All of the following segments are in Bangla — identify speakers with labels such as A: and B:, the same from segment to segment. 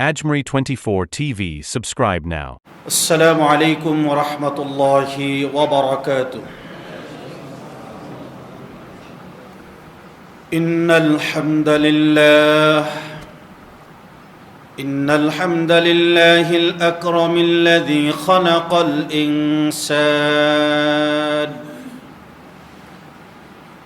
A: Ajmeri 24 TV. Subscribe now.
B: السلام عليكم ورحمة الله وبركاته. إن الحمد لله إن الحمد لله الأكرم الذي خلق الإنسان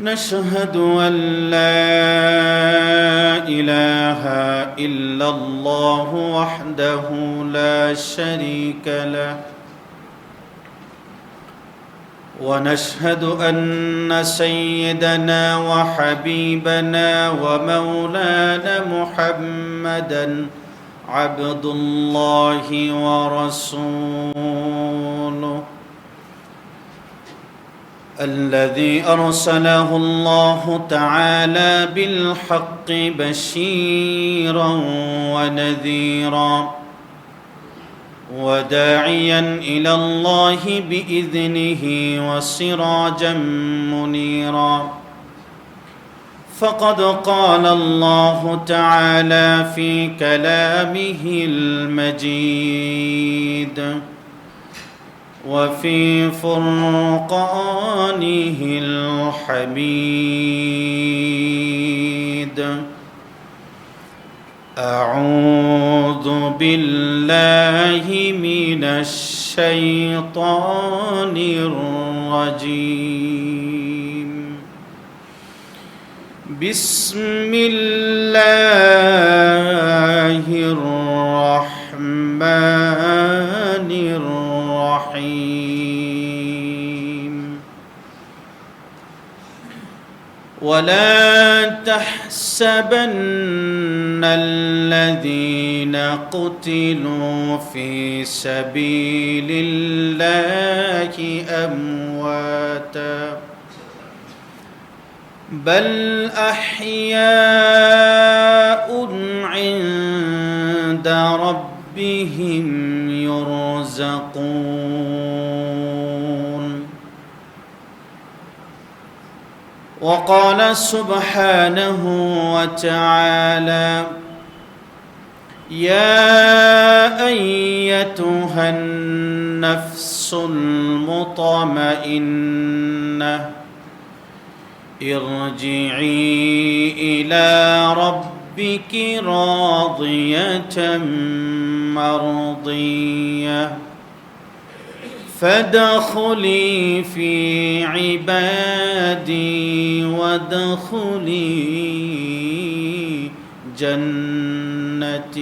B: نشهد أن لا إله إلا الله وحده لا شريك له. ونشهد أن سيدنا وحبيبنا ومولانا محمدا عبد الله ورسوله. الذي أرسله الله تعالى بالحق بشيرا ونذيرا وداعيا إلى الله بإذنه وسراجا منيرا. فقد قال الله تعالى في كلامه المجيد. وفي فرقانه الحميد. أعوذ بالله من الشيطان الرجيم. بسم الله الرحمن ولا تحسبن الذين قتلوا في سبيل الله أمواتا. بل أحياء عند ربهم يرزقون. وقال سبحانه وتعالى يا أيتها النفس المطمئنة ارجعي إلى ربك راضية مرضية. فادخلي في عبادي وادخلي جنتي.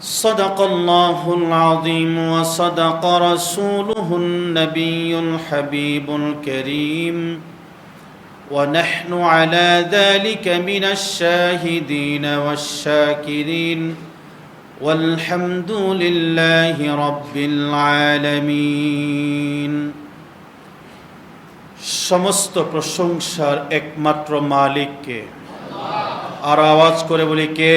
B: صدق الله العظيم وصدق رسوله النبي الحبيب الكريم. ونحن على ذلك من الشاهدين والشاكرين. والحمد لله رب العالمين সমস্ত প্রশংসার একমাত্র মালিককে আর আওয়াজ করে বলি কে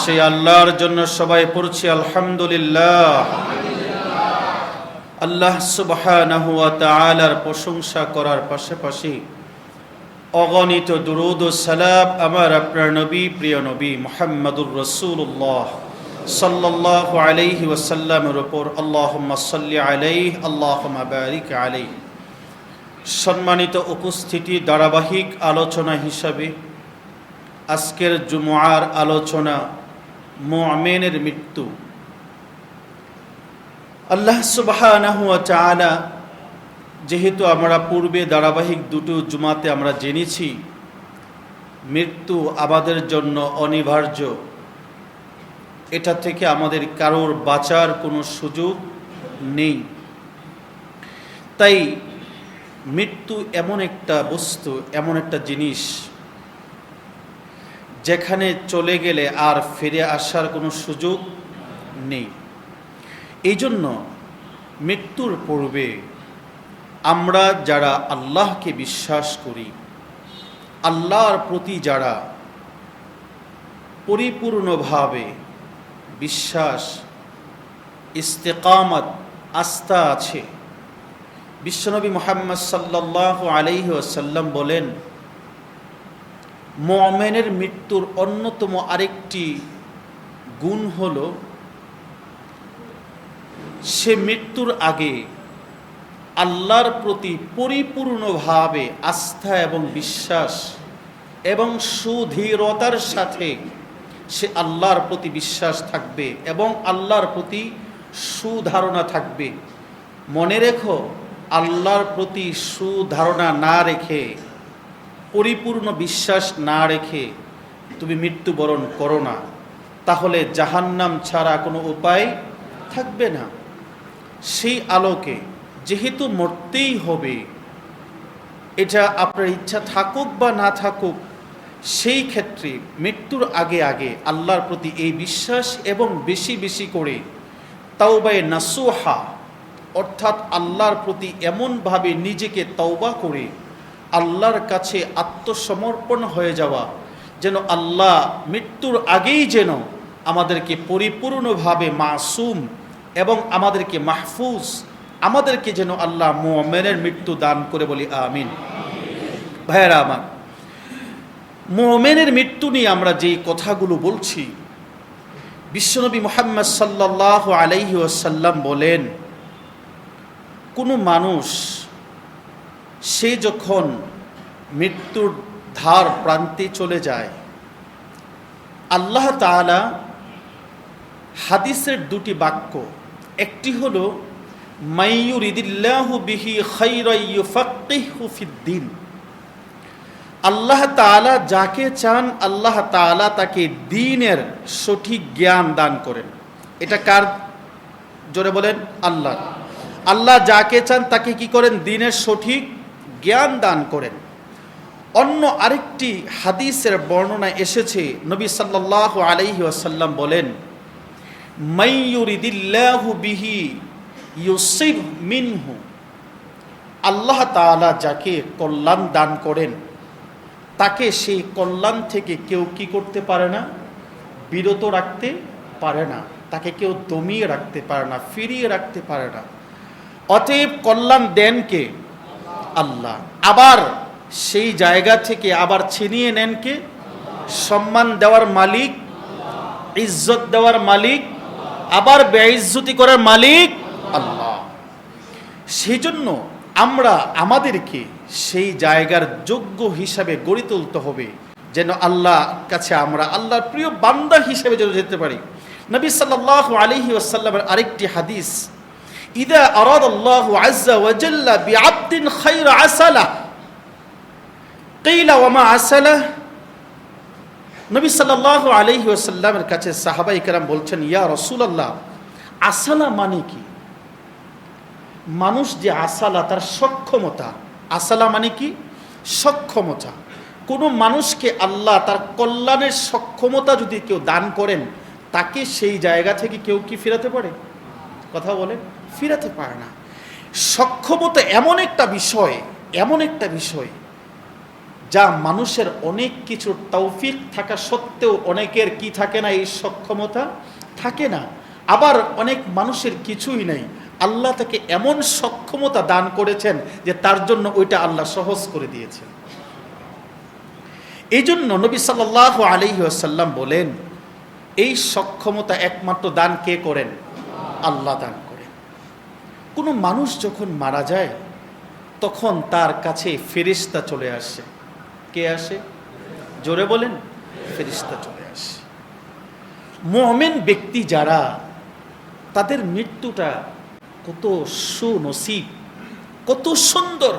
B: সেই আল্লাহর জন্য সবাই পড়ছি আলহামদুলিল্লাহ আল্লাহ সুবহানাহু ওয়া তাআলার প্রশংসা করার পাশাপাশি অগণিত দুরুদ সালাম আমার আপনার নবী, প্রিয় নবী মুহাম্মদুর রাসূলুল্লাহ সাল্লাল্লাহু আলাইহি ওয়াসাল্লামের উপর আল্লাহুম্মা সাল্লি আলাইহি, আল্লাহুম্মা বারিক আলাইহি। সম্মানিত উপস্থিতি ধারাবাহিক আলোচনা হিসাবে আজকের জুমুয়ার আলোচনা মুআমিনের মৃত্যু। আল্লাহ তাআলা যেহেতু আমরা পূর্বে ধারাবাহিক দুটো জুমাতে আমরা জেনেছি, মৃত্যু আমাদের জন্য অনিবার্য। এটা থেকে আমাদের কারোর বাঁচার কোনো সুযোগ নেই। তাই মৃত্যু এমন একটা বস্তু, এমন একটা জিনিস, যেখানে চলে গেলে আর ফিরে আসার কোনো সুযোগ নেই। এই জন্য মৃত্যুর পূর্বে আমরা যারা আল্লাহকে বিশ্বাস করি, আল্লাহর প্রতি যারা পরিপূর্ণভাবে বিশ্বাস, ইস্তেকামত, আস্থা আছে, বিশ্বনবী মোহাম্মদ সাল্লাহ আলাইহি ওয়াসাল্লাম বলেন, মোমেনের মৃত্যুর অন্যতম আরেকটি গুণ হল, সে মৃত্যুর আগে আল্লাহর প্রতি পরিপূর্ণভাবে আস্থা এবং বিশ্বাস এবং সুধীরতার সাথে সে আল্লাহর প্রতি বিশ্বাস থাকবে এবং আল্লাহর প্রতি সুধারণা থাকবে। মনে রেখো, আল্লাহর প্রতি সুধারণা না রেখে, পরিপূর্ণ বিশ্বাস না রেখে তুমি মৃত্যুবরণ করো না। তাহলে জাহান্নাম ছাড়া কোনো উপায় থাকবে না। সেই আলোকে যেহেতু মরতেই হবে, এটা আপনার ইচ্ছা থাকুক বা না থাকুক, সেই ক্ষেত্রে মৃত্যুর আগে আগে আল্লাহর প্রতি এই বিশ্বাস এবং বেশি বেশি করে তাওবায় নাসোহা, অর্থাৎ আল্লাহর প্রতি এমনভাবে নিজেকে তওবা করে আল্লাহর কাছে আত্মসমর্পণ হয়ে যাওয়া, যেন আল্লাহ মৃত্যুর আগেই যেন আমাদেরকে পরিপূর্ণভাবে মাসুম এবং আমাদেরকে মাহফুজ আমাদেরকে যেন আল্লাহ মোমেনের মৃত্যু দান করে বলি, আমিন। ভাইয়েরা আমার, মোমেনের মৃত্যু নিয়ে আমরা যেই কথাগুলো বলছি, বিশ্বনবী মোহাম্মদ সাল্লাহ আলাইহি ওয়াসাল্লাম বলেন, কোনো মানুষ, সে যখন মৃত্যুর ধার প্রান্তে চলে যায়, আল্লাহ তাআলা হাদিসের দুটি বাক্য, একটি হলো আল্লাহ তাআলা যাকে চান, আল্লাহ তাআলা তাকে দিনের সঠিক জ্ঞান দান করেন। এটা কার? জোরে বলেন আল্লাহ আল্লাহ যাকে চান, তাকে কি করেন? দিনের সঠিক জ্ঞান দান করেন। অন্য আরেকটি হাদিসের বর্ণনা এসেছে, নবী সাল্লাহ আলাইহি ওয়াসাল্লাম বলেন মাইয়ুরিদিল্লাহু বিহি ইউসিব মিনহু। আল্লাহ তাআলা যাকে কল্যাণ দান করেন, তাকে সেই কল্যাণ থেকে কেউ কি করতে পারে না? বিরত রাখতে পারে না। তাকে কেউ দমিয়ে রাখতে পারে না, ফিরিয়ে রাখতে পারে না। অতএব কল্যাণ দেন কে? আল্লাহ। আবার সেই জায়গা থেকে আবার ছিনিয়ে নেন কে? সম্মান দেওয়ার মালিক, ইজ্জত দেওয়ার মালিক, আবার বেইজ্জতি করার মালিক আল্লাহ সেই জন্য আমরা আমাদেরকে সেই জায়গার যোগ্য হিসাবে গড়ে তুলতে হবে, যেন আল্লাহ কাছে আমরা আল্লাহর প্রিয় বান্দা হিসেবে যেন যেতে পারি। নবী সাল্লাল্লাহু আলাইহি ওয়াসাল্লামের আরেকটি হাদিস, ইদা আরাদ আল্লাহু আজ্জা ওয়া জাল্লা বিআবদিন খায়র আসালা কিলা ওয়া মা আসালা নবী সাল্লাল্লাহু আলাইহি ওয়াসাল্লামের কাছে সাহাবাই কেরাম বলছেন, ইয়া রাসূলুল্লাহ, আসালা মানে কি? মানুষ যে আসালা, তার সক্ষমতা। আসালা মানে কি? সক্ষমতা। কোনো মানুষকে আল্লাহ তার কল্যাণের সক্ষমতা যদি কেউ দান করেন, তাকে সেই জায়গা থেকে কেউ কি ফেরাতে পারে? কথা বলেন, ফিরাতে পারে না। সক্ষমতা এমন একটা বিষয়, এমন একটা বিষয়, যা মানুষের অনেক কিছুর তৌফিক থাকা সত্ত্বেও অনেকের কি থাকে না, এই সক্ষমতা থাকে না। আবার অনেক মানুষের কিছুই নেই। আল্লাহ তাকে এমন সক্ষমতা দান করেছেন যে তার জন্য ওইটা আল্লাহ সহজ করে দিয়েছেন। এই জন্য নবী সাল্লাহ আলহি আসাল্লাম বলেন, এই সক্ষমতা একমাত্র দান কে করেন? আল্লাহ দান করেন। কোনো মানুষ যখন মারা যায়, তখন তার কাছে ফেরিস্তা চলে আসে। কে আসে? জোরে বলেন ফেরিস্তা চলে আসে। মোহামেন ব্যক্তি যারা, তাদের মৃত্যুটা কত সুনসিব, কত সুন্দর,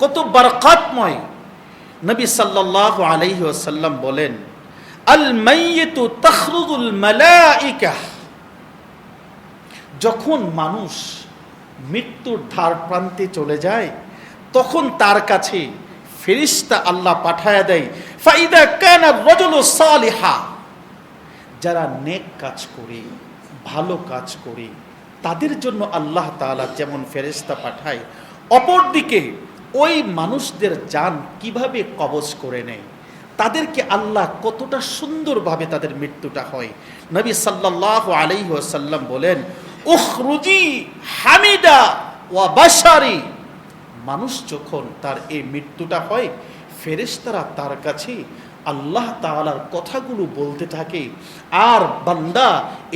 B: কত বারকাতময়। নবী সাল্লাল্লাহু আলাইহি ওয়াসাল্লাম বলেন, আল মাইয়িতু তাখরুজুল মালাইকা যখন মানুষ মৃত্যুর ধার প্রান্তে চলে যায়, তখন তার কাছে ফেরিস্তা আল্লাহ পাঠায়া দেয়, ফাইদা কানা রজুলু সালিহা যারা নেক কাজ করে, ভালো কাজ করে তাদের জন্য আল্লাহ তাআলা যেমন ফেরেশতা পাঠায়, অপরদিকে ওই মানুষদের যান কীভাবে কবজ করে নেয়? তাদেরকে আল্লাহ কতটা সুন্দরভাবে তাদের মৃত্যুটা হয়। নবী সাল্লাল্লাহু আলাইহি ওয়াসাল্লাম বলেন, উখরুজি হামিদা ওয়া বাশারি। মানুষ যখন তার এই মৃত্যুটা হয়, ফেরেশতারা তার কাছে আল্লাহ তাআলার কথাগুলো বলতে থাকে আর বান্দা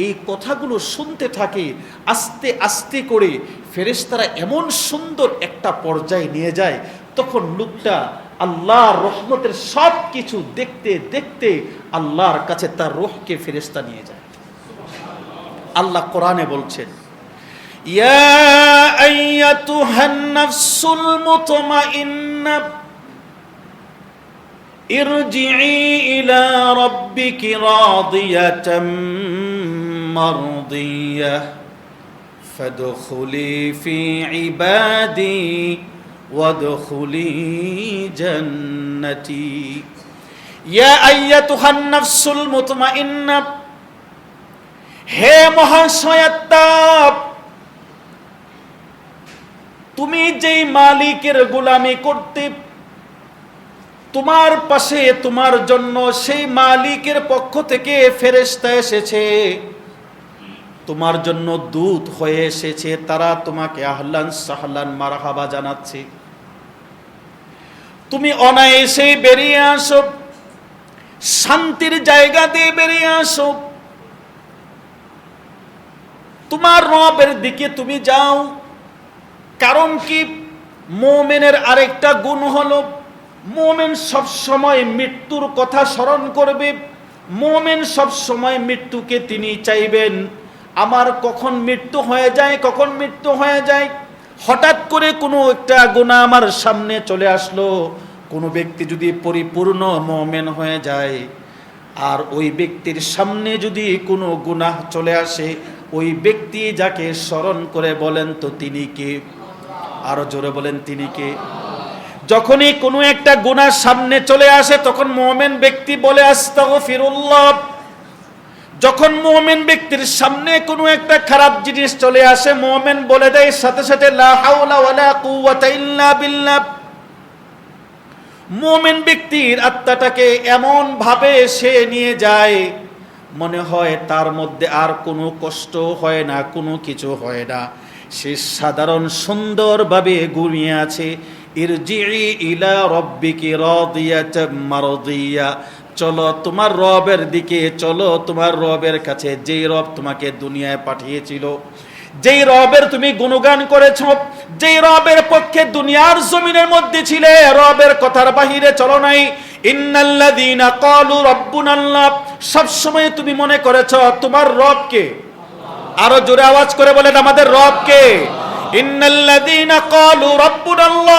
B: এই কথাগুলো শুনতে থাকে আস্তে আস্তে করে ফেরেশতারা এমন সুন্দর একটা পর্যায়ে নিয়ে যায়, তখন লোকটা আল্লাহর রহমতের সব কিছু দেখতে দেখতে আল্লাহর কাছে তার রোহকে ফেরেশতা নিয়ে যায়। আল্লাহ কোরআনে বলছেন, ইয়া আইয়াতুহান নাফসুল মুতমাইন্না ارجعي إلى ربك راضية مرضية فادخلي في عبادي وادخلي جنتي يا أيتها النفس المطمئنة হে মহাশয়াত্মা তুমি যেই মালিকের গোলামি করতে তোমার পাশে, তোমার জন্য সেই মালিকের পক্ষ থেকে ফেরেশতা এসেছে। তোমার জন্য দূত হয়ে এসেছে, তারা তোমাকে আহলান সাহলান মারাহাবা জানাচ্ছে। তুমি অনায়াসে বেরিয়ে আসো, শান্তির জায়গা দিয়ে বেরিয়ে আসো। তোমার রবের দিকে তুমি যাও, কারণ কি মোমেনের আরেকটা গুণ হলো মোমেন সব সময় মৃত্যুর কথা স্মরণ করবে। মোমেন সব সময় মৃত্যুকে তিনি চাইবেন। আমার কখন মৃত্যু হয়ে যায়, কখন মৃত্যু হয়ে যায়? হঠাৎ করে কোনো একটা গুণা আমার সামনে চলে আসলো। কোনো ব্যক্তি যদি পরিপূর্ণ মোমেন হয়ে যায়, আর ওই ব্যক্তির সামনে যদি কোনো গুনাহ চলে আসে, ওই ব্যক্তি যাকে স্মরণ করে বলেন তো তিনি কে? আরও জোরে বলেন, তিনি কে? যখনই কোনো একটা গুনার সামনে চলে আসে, তখন মোমেন ব্যক্তি বলে, আস্তাগফিরুল্লাহ। যখন মোমেন ব্যক্তির সামনে কোনো একটা খারাপ জিনিস চলে আসে, মোমেন বলে দেয়, সাথে সাথে মোমেন ব্যক্তির আত্মাটাকে এমন ভাবে সে নিয়ে যায়, মনে হয় তার মধ্যে আর কোনো কষ্ট হয় না, কোনো কিছু হয় না। সে সাধারণ সুন্দরভাবে ঘুমিয়ে আছে ইরজিই ইলা রব্বিকি রাদিয়াতাম মারদিয়া। চলো তোমার রবের দিকে, চলো তোমার রবের কাছে। যেই রব তোমাকে দুনিয়ায় পাঠিয়েছিল, যেই রবের তুমি গুণগান করেছ, যেই রবের পক্ষে দুনিয়ার জমিনের মধ্যে ছিলে, রবের কথার বাহিরে চলো নাই। ইন্নাল্লাযীনা ক্বালু রাব্বুনাল্লাহ সব সময় তুমি মনে করেছ, তোমার রবকে। আরও জোরে আওয়াজ করে বলেন, আমাদের রবকে। ইন্নাল্লাযীনা ক্বালু রাব্বুনাল্লাহ।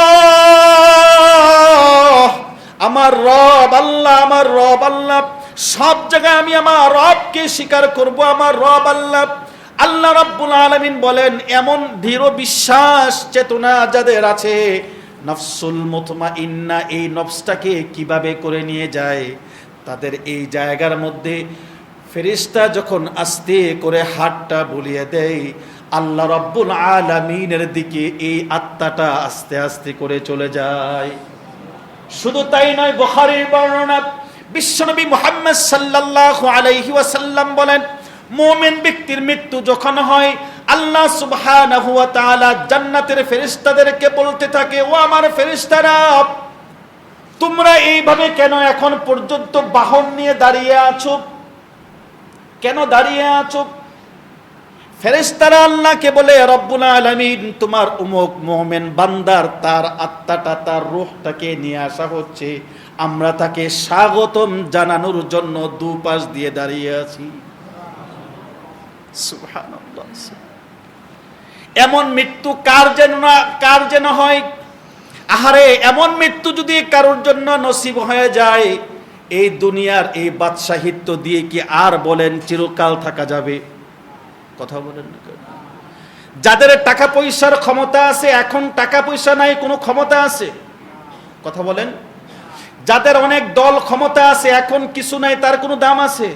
B: আমার রব আল্লাহ, আমার রব আল্লাহ। সব জায়গায় আমি আমার রবকে স্বীকার করব, আমার রব আল্লাহ। আল্লাহ রাব্বুল আলামিন বলেন, এমন দৃঢ় বিশ্বাস, চেতনা যাদের আছে, নফসুল মুতমাইন্না এই নফসটাকে কীভাবে করে নিয়ে যায়? তাদের এই জায়গার মধ্যে ফেরিস্তা যখন আস্তে করে হাতটা বুলিয়ে দেয় আল্লাহ রব্বুল আলামিনের দিকে এই আত্মাটা আস্তে আস্তে করে চলে যায়। শুধু তাই নয়, বুখারীর বর্ণনা বিশ্বনবী মুহাম্মদ সাল্লাল্লাহু আলাইহি ওয়াসাল্লাম বলেন, মুমিন ব্যক্তির মৃত্যু যখন হয়, আল্লাহ তাআলা জান্নাতের ফেরেশতাদেরকে বলতে থাকে, ও আমার ফেরেশতারা, তোমরা এইভাবে কেন এখন পর্যন্ত বাহন নিয়ে দাঁড়িয়ে আছো? কেন দাঁড়িয়ে আছো? ফেরেশতারা আল্লাহকে বলে, রব্বুল আলামিন, তোমার উমুক মোহমেন বান্দার তার আত্মাটা, তার রূহটাকে নিয়ে আসা হচ্ছে। আমরা তাকে স্বাগতম জানানোর জন্য দুপাশ দিয়ে দাঁড়িয়ে আছি। এমন মৃত্যু কার যেন না, কার যেন হয়? আহারে, এমন মৃত্যু যদি কারোর জন্য নসিব হয়ে যায়, এই দুনিয়ার এই বাদশাহিত্য দিয়ে কি আর বলেন, চিরকাল থাকা যাবে? কথা বলেন না? যাদের টাকা পয়সার ক্ষমতা আছে, এখন টাকা পয়সা নাই, কোনো ক্ষমতা আছে? কথা বলেন। যাদের অনেক দল ক্ষমতা আছে, এখন কিছু নাই, তার কোনো দাম আছে?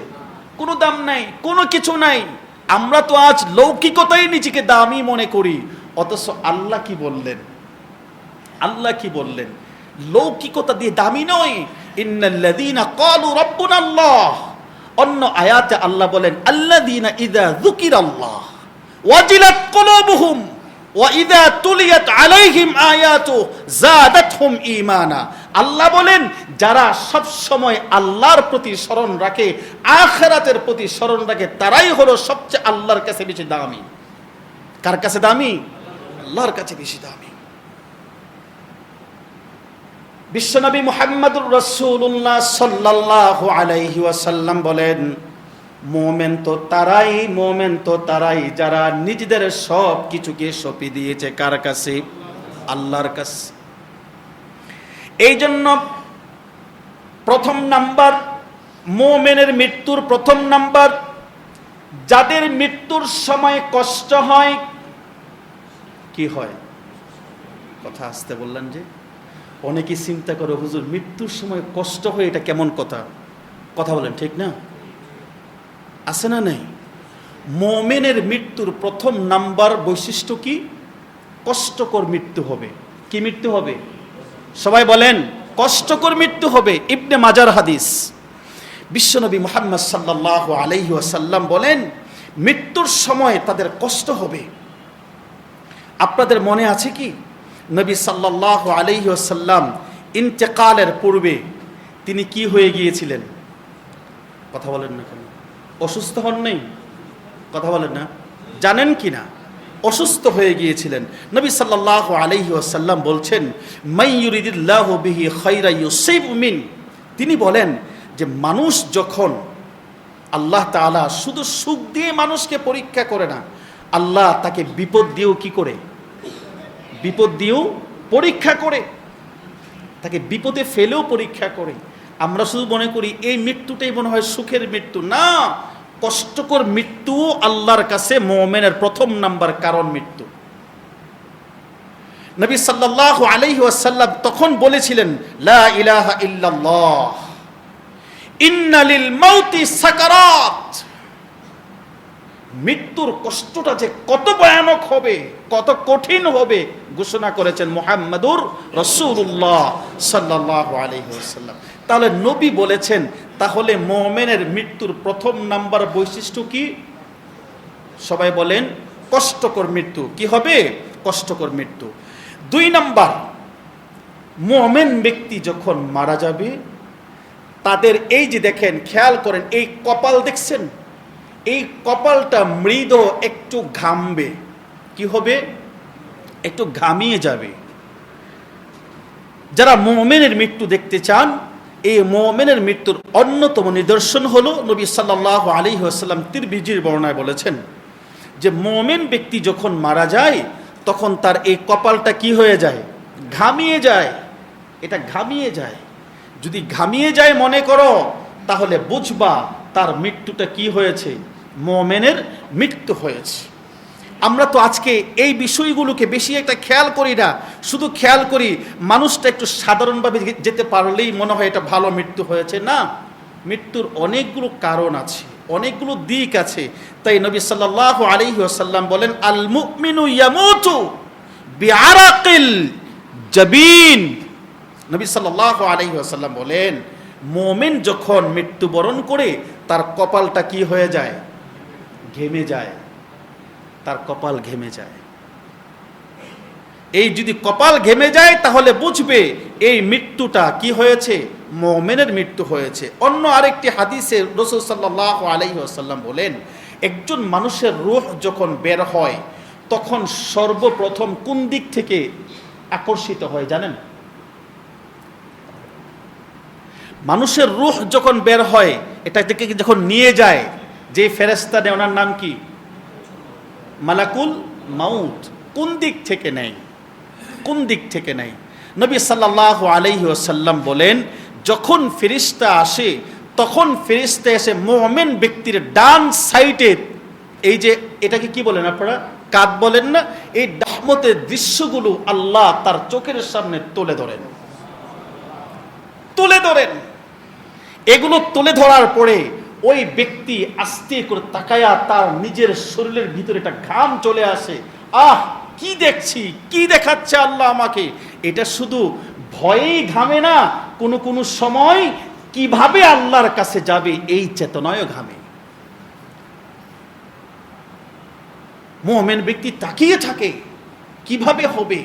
B: কোনো দাম নাই, কোনো কিছু নাই। আমরা তো আজ লৌকিকতাই নিজেকে দামি মনে করি। অথচ আল্লাহ কি বললেন? আল্লাহ কি বললেন? লৌকিকতা দিয়ে দামি নয়। ইন্নাল্লাযীনা ক্বালু রাব্বুনা আল্লাহ অন্য আয়াতে আল্লাহ বলেন, আল্লাযীনা ইযা যুকিরাল্লাহ ওয়াজিলাত কুলুবুহুম ওয়া ইযা তুলিয়াত আলাইহিম আয়াতু যাদাতহুম ঈমানা। আল্লাহ বলেন, যারা সব সময় আল্লাহর প্রতি স্মরণ রাখে, আখেরাতের প্রতি স্মরণ রাখে, তারাই হলো সবচেয়ে আল্লাহর কাছে বেশি দামি। কার কাছে দামি? আল্লাহর কাছে বেশি দামি। বিশ্বনবী মুহাম্মদুর রসুল্লাহ সাল্লাহ আলাইহি ওয়াসাল্লাম বলেন, মোমেন তো তারাই, মোমেন তো তারাই যারা নিজেদের সব কিছুকে সঁপে দিয়েছে। কার কাছে? আল্লাহর কাছে। এই জন্য প্রথম নাম্বার, মোমেনের মৃত্যুর প্রথম নাম্বার, যাদের মৃত্যুর সময় কষ্ট হয়, কি হয়? কথা আসতে বললেন যে অনেকে চিন্তা করে, হুজুর, মৃত্যুর সময় কষ্ট হয়ে এটা কেমন কথা? কথা বলেন, ঠিক না? আছে না নেই? মোমেনের মৃত্যুর প্রথম নাম্বার বৈশিষ্ট্য কি? কষ্টকর মৃত্যু হবে। কি মৃত্যু হবে? সবাই বলেন, কষ্টকর মৃত্যু হবে। ইবনে মাজার হাদিস। বিশ্বনবী মুহাম্মদ সাল্লাহ আলাইহি ওয়াসাল্লাম বলেন, মৃত্যুর সময় তাদের কষ্ট হবে। আপনাদের মনে আছে কি? নবী সাল্লাহ আলাইহি ওয়াসাল্লাম ইন্তেকালের পূর্বে তিনি কি হয়ে গিয়েছিলেন? কথা বলেন না কেন? অসুস্থ হন নেই? কথা বলেন না। জানেন কি না? অসুস্থ হয়ে গিয়েছিলেন। নবী সাল্লাহ আলাইহি ওয়াসাল্লাম বলছেন মাইয়ুরিদিল্লাহ বিহি খৈরা ইউসিব মিন। তিনি বলেন যে, মানুষ যখন আল্লাহ তাআলা শুধু সুখ দিয়ে মানুষকে পরীক্ষা করে না, আল্লাহ তাকে বিপদ দিয়েও কি করে? বিপদ দিয়েও পরীক্ষা করে। তাকে বিপদে ফেলেও পরীক্ষা করে। আমরা শুধু মনে করি, এই মৃত্যুটাই মনে হয় সুখের মৃত্যু। না, কষ্টকর মৃত্যু আল্লাহর কাছে মোমেনের প্রথম নাম্বার কারণ মৃত্যু। নবী সাল্লাল্লাহু আলাইহি ওয়াসাল্লাম তখন বলেছিলেন, লা ইলাহা ইল্লাল্লাহ ইন্না লিল মাউতি সাকারাত। মৃত্যুর কষ্টটা যে কত ভয়ানক হবে, কত কঠিন হবে ঘোষণা করেছেন মোহাম্মদুর রসুল্লাহ সাল্লাহ আলহিহাল্লাম তাহলে নবী বলেছেন, তাহলে মোমেনের মৃত্যুর প্রথম নাম্বার বৈশিষ্ট্য কি? সবাই বলেন, কষ্টকর মৃত্যু। কি হবে? কষ্টকর মৃত্যু। দুই নাম্বার, মোমেন ব্যক্তি যখন মারা যাবে, তাদের এই যে দেখেন, খেয়াল করেন, এই কপাল দেখছেন? এই কপালটা মৃদ, একটু ঘামবে। কি হবে? একটু ঘামিয়ে যাবে। যারা মোমেনের মৃত্যু দেখতে চান, এই মোমেনের মৃত্যুর অন্যতম নিদর্শন হলো নবী সাল্লাহ আলী আসাল্লাম তিরবিজির বর্ণায় বলেছেন যে মোমেন ব্যক্তি যখন মারা যায়, তখন তার এই কপালটা কি হয়ে যায়? ঘামিয়ে যায়। এটা ঘামিয়ে যায়। যদি ঘামিয়ে যায় মনে করো, তাহলে বুঝবা তার মৃত্যুটা কি হয়েছে। মোমেনের মৃত্যু হয়েছে। আমরা তো আজকে এই বিষয়গুলোকে বেশি একটা খেয়াল করি না, শুধু খেয়াল করি মানুষটা একটু সাধারণভাবে যেতে পারলেই মনে হয় এটা ভালো মৃত্যু হয়েছে। না, মৃত্যুর অনেকগুলো কারণ আছে, অনেকগুলো দিক আছে। তাই নবী সাল্লাহ আলাইহি আসাল্লাম বলেন আল মুমিনু ইয়ামুতু বিআরাকিল জাবিন। নবী সাল্লাহ আলাইহি আসাল্লাম বলেন, মোমেন যখন মৃত্যুবরণ করে, তার কপালটা কি হয়ে যায়? ঘেমে যায়, তার কপাল ঘেমে যায়। এই যদি কপাল ঘেমে যায়, তাহলে বুঝবে এই মৃত্যুটা কি হয়েছে? মোমেনের মৃত্যু হয়েছে। অন্য আরেকটি হাদিসে রসুল সাল্লাহ আলাইহি আসাল্লাম বলেন, একজন মানুষের রুহ যখন বের হয়, তখন সর্বপ্রথম কোন দিক থেকে আকর্ষিত হয় জানেন? মানুষের রুহ যখন বের হয়, এটা থেকে যখন নিয়ে যায় যে ফেরেস্তা নেয় ওনার নাম কি? মালাকুল মাউত। কোন দিক থেকে নেয় কোন দিক থেকে নেয় নবী সাল্লাহ আলহি আসাল্লাম বলেন, যখন ফেরিস্তা আসে, তখন ফেরিস্তা এসে মোহামেন ব্যক্তির ডান সাইডে, এই যে এটাকে কি বলেন আপনারা? কাত বলেন না, এই ডাহমতের দৃশ্যগুলো আল্লাহ তার চোখের সামনে তুলে ধরেন। তুলে ধরেন। এগুলো তুলে ধরার পরে ওই ব্যক্তি আস্তে করে তাকায়া তার নিজের শরীরের ভিতরে একটা ঘাম চলে আসে। আহ, কি দেখছি? কি দেখাচ্ছে আল্লাহ আমাকে? এটা শুধু ভয়েই ঘামে না, কোনো কোনো সময় কীভাবে আল্লাহর কাছে যাবে এই চেতনায় ঘামে। মোহামেন ব্যক্তি তাকিয়ে থাকে, কীভাবে হবে?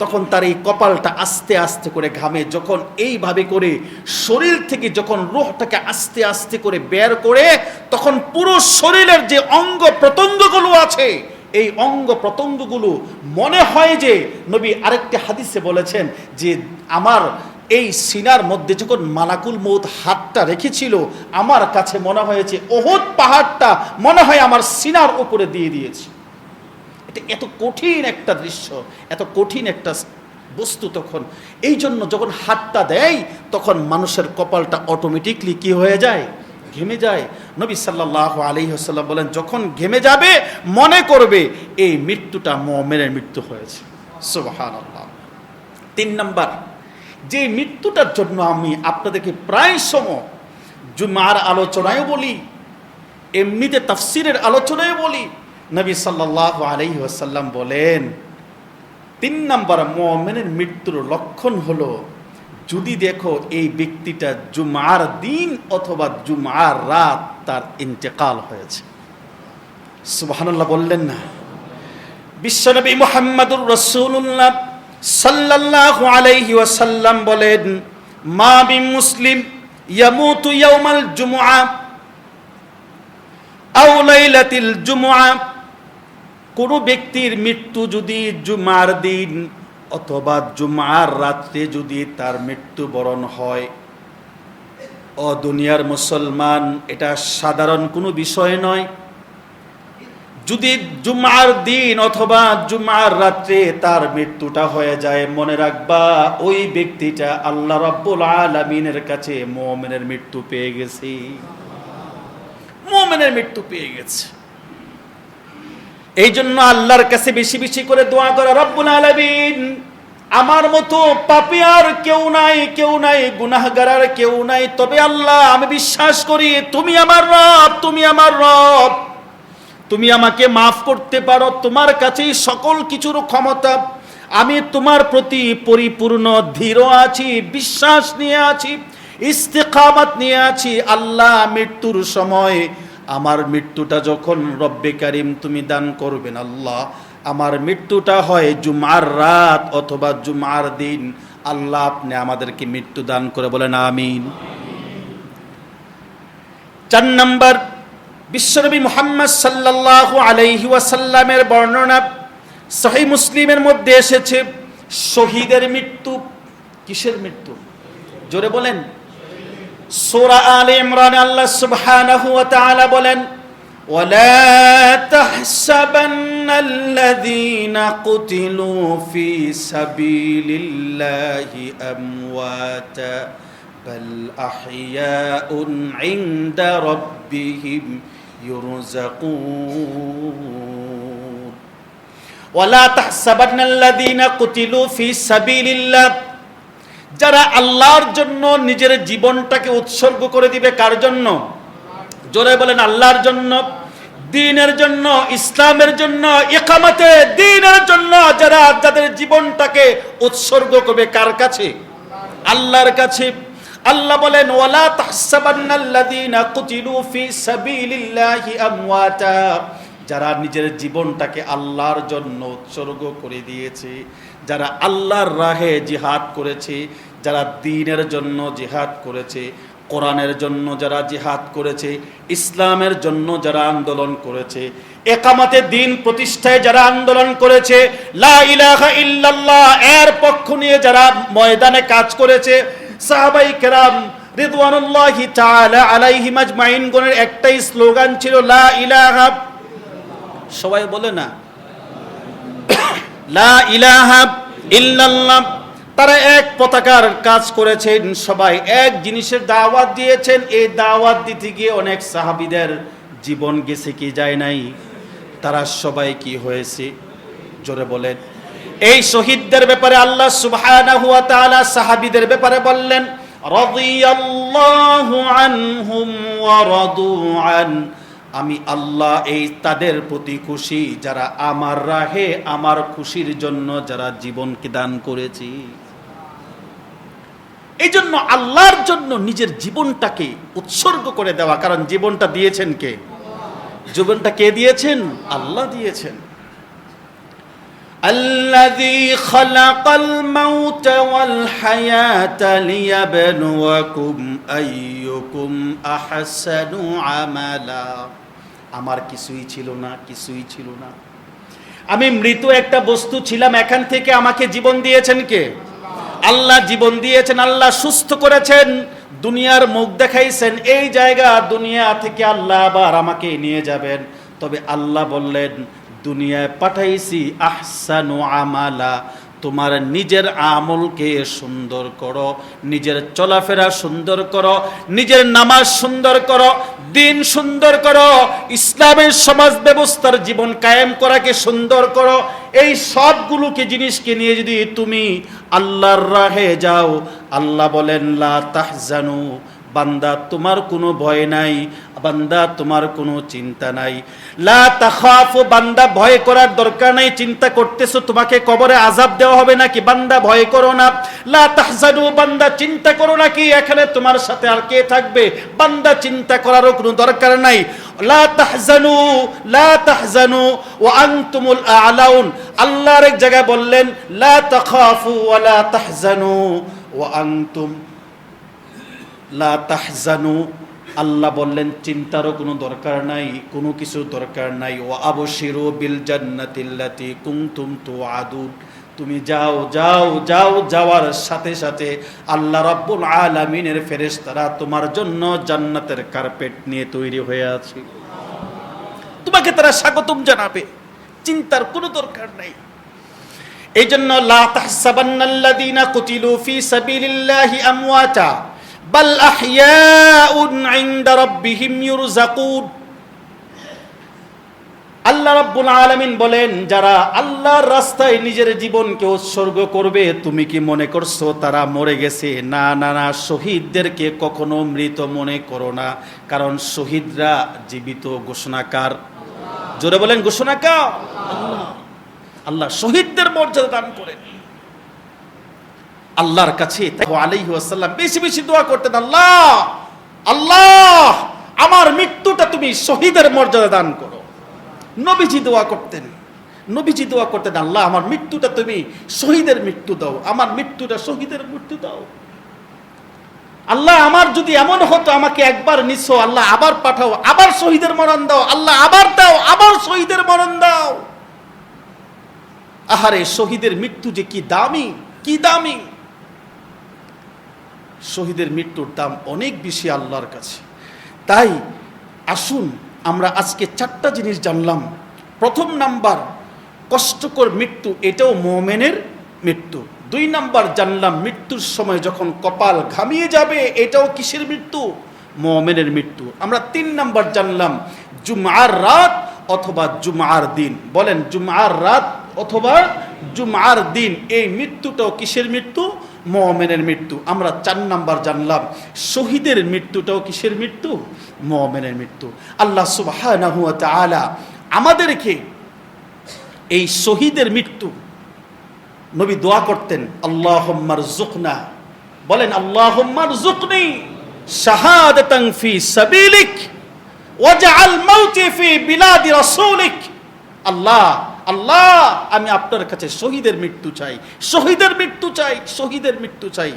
B: তখন তার এই কপালটা আস্তে আস্তে করে ঘামে, যখন এইভাবে করে শরীর থেকে যখন রোহটাকে আস্তে আস্তে করে বের করে, তখন পুরো শরীরের যে অঙ্গ প্রত্যঙ্গগুলো আছে, এই অঙ্গ প্রত্যঙ্গগুলো মনে হয় যে নবী আরেকটি হাদিসে বলেছেন যে আমার এই সিনার মধ্যে যখন মালাকুল মৌত হাতটা রেখেছিল, আমার কাছে মনে হয়েছে, ওহদ পাহাড়টা মনে হয় আমার সিনার উপরে দিয়ে দিয়েছে। এত কঠিন একটা দৃশ্য, এত কঠিন একটা বস্তু তখন। এই জন্য যখন হাতটা দেয়, তখন মানুষের কপালটা অটোমেটিকলি কি হয়ে যায়? ঘেমে যায়। নবী সাল্লাহ আলী হাসাল্লাম বলেন, যখন ঘেমে যাবে, মনে করবে, এই মৃত্যুটা মোমেনের মৃত্যু হয়েছে। সুবাহান তিন নম্বর, যে মৃত্যুটার জন্য আমি আপনাদেরকে প্রায় সময় জুমার আলোচনায় বলি, এমনিতে তাফসিরের আলোচনায় বলি নবী সাল্লাহ আলাইহি ওয়াসাল্লাম বলেন, তিন নম্বর মোমেনের মৃত্যুর লক্ষণ হলো, যদি দেখো এই ব্যক্তিটা জুমার দিন অথবা জুমার রাত তার ইন্তেকাল হয়েছে। সুবহানাল্লাহ বললেন না। বিশ্বনবী মুহাম্মদুর রসুল্লাহ সাল্লাল্লাহু আলাইহি ওয়াসাল্লাম বলেন, মা বি মুসলিম ইয়ামুতু ইয়াউমাল জুমআ আও লাইলাতিল জুমআ কোনো ব্যক্তির মৃত্যু যদি জুমার দিন অথবা জুমার রাত্রে যদি তার মৃত্যু বরণ হয় ও দুনিয়ার মুসলমান, এটা সাধারণ কোনো বিষয় নয়। যদি জুমার দিন অথবা জুমার রাত্রে তার মৃত্যুটা হয়ে যায়, মনে রাখবা ওই ব্যক্তিটা আল্লাহ রাব্বুল আলামিনের কাছে মোমেনের মৃত্যু পেয়ে গেছে। মোমেনের মৃত্যু পেয়ে গেছে। এই জন্য আল্লাহর কাছে বেশি বেশি করে দোয়া করা, রব্বুল আলামিন, আমার মতো পাপি আর কেউ নাই কেউ নাই, গুনাহগার আর কেউ নাই। তবে আল্লাহ, আমি বিশ্বাস করি, তুমি আমার রব, তুমি আমার রব। তুমি আমাকে মাফ করতে পারো, তোমার কাছেই সকল কিছুর ক্ষমতা। আমি তোমার প্রতি পরিপূর্ণ, ধীর আছি, বিশ্বাস নিয়ে আছি ইস্তেকামাত নিয়ে আছি। আল্লাহ, মৃত্যুর সময় আমার মৃত্যুটা যখন রব্বে কারিম তুমি দান করবেন আল্লাহ, আমার মৃত্যুটা হয় জুমার রাত অথবা জুমার দিন, আল্লাহ আপনি আমাদেরকে মৃত্যু দান করে বলেন, আমিন। চার নম্বর, বিশ্বনবী মুহাম্মদ সাল্লাল্লাহু আলাইহি ওয়াসাল্লামের বর্ণনা সহি মুসলিমের মধ্যে এসেছে, শহীদের মৃত্যু, কিসের মৃত্যু? জোরে বলেন। সূরা আলে ইমরান আল্লাহ সুবহানাহু ওয়া তাআলা বলেন ولا تحسبن الذين قتلوا في سبيل الله امواتا بل احياء عند ربهم يرزقون ولا تحسبن الذين قتلوا في سبيل الله যারা আল্লাহর জন্য নিজের জীবনটাকে উৎসর্গ করে দিবে কার জন্য? জোরে বলেন, আল্লাহর জন্য, দিনের জন্য, ইসলামের জন্য, ইকামতে দিনের জন্য যারা যাদের জীবনটাকে উৎসর্গ করবে কার কাছে? আল্লাহর কাছে। আল্লাহ বলেন, ওয়ালা তাহসাবান্নাল্লাযীনা কুতিলু ফি সাবিলিল্লাহি আমওয়াতা। যারা নিজের জীবনটাকে আল্লাহর জন্য উৎসর্গ করে দিয়েছে, যারা আল্লাহর রাহে জিহাদ করেছে যারা দিনের জন্য জিহাদ করেছে, কোরআনের জন্য যারা জিহাদ করেছে, ইসলামের জন্য যারা আন্দোলন করেছে, একামাতে দিন প্রতিষ্ঠায় যারা আন্দোলন করেছে এর পক্ষ নিয়ে যারা ময়দানে কাজ করেছে, সাহাবাই কেরাম রিদওয়ানুল্লাহি তাআলা একটাই স্লোগান ছিল, লা ইলাহা, সবাই বলে না, লা ইলাহা ইল্লাল্লাহ তারা এক পতাকার কাজ করেছেন সবাই, এক জিনিসের দাওয়াত দিয়েছেন, এই দাওয়াত দিতে গিয়ে অনেক সাহাবিদের জীবন গেছে কি যায় নাই। তারা সবাই কি হয়েছে? জোরে বলেন। এই শহীদদের ব্যাপারে আল্লাহ তাআলা সাহাবীদের ব্যাপারে বললেন আমি আল্লাহ এই তাদের প্রতি খুশি, যারা আমার রাহে, আমার খুশির জন্য যারা জীবনকে দান করেছি। এই জন্য আল্লাহর জন্য নিজের জীবনটাকে উৎসর্গ করে দেওয়া কারণ জীবনটা দিয়েছেন কে জীবনটা কে দিয়েছেন আল্লাহ দিয়েছেন الذي خلق الموت والحياة ليبلوكم أيكم أحسن عملا আমার কিছুই ছিল না কিছুই ছিল না আমি মৃত একটা বস্তু ছিলাম এখান থেকে আমাকে জীবন দিয়েছেন কে আল্লাহ জীবন দিয়েছেন, আল্লাহ সুস্থ করেছেন, দুনিয়ার মুখ দেখাইছেন, এই জায়গা দুনিয়া থেকে আল্লাহ আবার আমাকে নিয়ে যাবেন। তবে আল্লাহ বললেন, দুনিয়ায় পাঠাইছি আহসানু আমালা। তোমার নিজের আমলকে সুন্দর করো, নিজের চলাফেরা সুন্দর করো, নিজের নামাজ সুন্দর করো, দিন সুন্দর করো, ইসলামের সমাজ ব্যবস্থার জীবন কায়েম করাকে সুন্দর করো, এই সবগুলোকে জিনিসকে নিয়ে যদি তুমি আল্লাহর রাহে যাও, আল্লাহ বলেন, লা তাহজানু বান্দা, তোমার কোনো ভয় নাই। বান্দা, তোমার কোনো চিন্তা নাই। লা তাখাফু, বান্দা, ভয় করার দরকার নাই। চিন্তা করতেছো, তোমাকে কবরে আজাব দেওয়া হবে নাকি? বান্দা, ভয় করো না। লা তাহজানু, বান্দা, চিন্তা করো নাকি এখানে তোমার সাথে আর কে থাকবে? বান্দা, চিন্তা করারও কোনো দরকার নাই। লা তাহজানু লা তাহজানু, ওয়া আনতুমুল আলাউন। আল্লাহর এক জায়গায় বললেন, লা তাখাফু, ওয়া লা তাহজানু, ওয়া আনতুম। লা তাহজানু, আল্লাহ বললেন, চিন্তারও কোনো দরকার নাই, কোনো কিছু দরকার নাই। ও আবশিরু বিল জান্নাতিল্লাতি তু তুআদুন। তুমি যাও যাও যাও, যাওয়ার সাথে সাথে আল্লাহ রাব্বুল আলামিনের ফেরেশতারা তোমার জন্য জান্নাতের কার্পেট নিয়ে তৈরি হয়ে আছে। তোমাকে তারা স্বাগতম জানাবে, চিন্তার কোনো দরকার নাই। এই জন্য লা তাহসাবান্নাল্লাযীনা কুতিলু ফি সাবিলিল্লাহি আমওয়াতা বাল আল্লাহ রাব্বুল আলামিন বলেন, যারা আল্লাহর রাস্তায় নিজের জীবনকে উৎসর্গ করবে, তুমি কি মনে করছ তারা মরে গেছে? না না না, শহীদদেরকে কখনো মৃত মনে করো না, কারণ শহীদরা জীবিত ঘোষণাকার। জোরে বলেন, ঘোষণাকার? আল্লাহ শহীদদের মর্যাদা দান করেন। আল্লাহর কাছে আলাইহি বেশি বেশি দোয়া করতেন, আল্লাহ আল্লাহ, আমার মৃত্যুটা তুমি শহীদের মর্যাদা দান করো। নবীজি দোয়া করতেন, নবীজি দোয়া করতেন, আল্লাহ, আমার মৃত্যুটা তুমি শহীদের মৃত্যু দাও, আমার মৃত্যুটা শহীদের মৃত্যু দাও। আল্লাহ, আমার যদি এমন হতো, আমাকে একবার নিছো, আল্লাহ, আবার পাঠাও, আবার শহীদের মরণ দাও, আল্লাহ, আবার দাও, আবার শহীদের মরণ দাও। আহারে, শহীদের মৃত্যু যে কি দামি কি দামি। শহীদের মৃত্যুর দাম অনেক বেশি আল্লাহর কাছে। তাই আসুন আমরা আজকে চারটা জিনিস জানলাম। প্রথম নাম্বার, কষ্টকর মৃত্যু, এটাও মোমেনের মৃত্যু। দুই নাম্বার, জানলাম মৃত্যুর সময় যখন কপাল ঘামিয়ে যাবে, এটাও কিসের মৃত্যু? মোমেনের মৃত্যু। আমরা তিন নাম্বার জানলাম জুমার রাত অথবা জুমার দিন। বলেন জুমার রাত অথবা জুমার দিন, এই মৃত্যুটাও কিসের মৃত্যু? মোমেনের মৃত্যু। আমরা চার নাম্বার জানলাম, শহীদের মৃত্যুটাও কিসের মৃত্যু? মোমেনের মৃত্যু। আল্লাহ সুবাহ আমাদেরকে এই শহীদের মৃত্যু, নবী দোয়া করতেন আল্লাহ জুকনা বলেন আল্লাহ জুকনি শাহাদাতান ফি সাবিলিক ওয়াজআল মাউতি ফি বিলাদি রাসূলিক। আল্লাহ আল্লাহ, আমি আপনার কাছে শহীদের মৃত্যু চাই। শহীদের মৃত্যু চাই, শহীদের মৃত্যু চাই।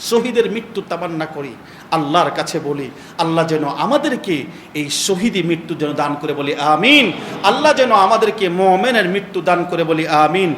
B: শহীদের মৃত্যু তামান্না করি। আল্লাহর কাছে বলি, আল্লাহ যেন আমাদেরকে এই শহীদি মৃত্যু যেন দান করে বলি, আমিন। আল্লাহ যেন আমাদেরকে মোমেনের মৃত্যু দান করে বলি, আমিন।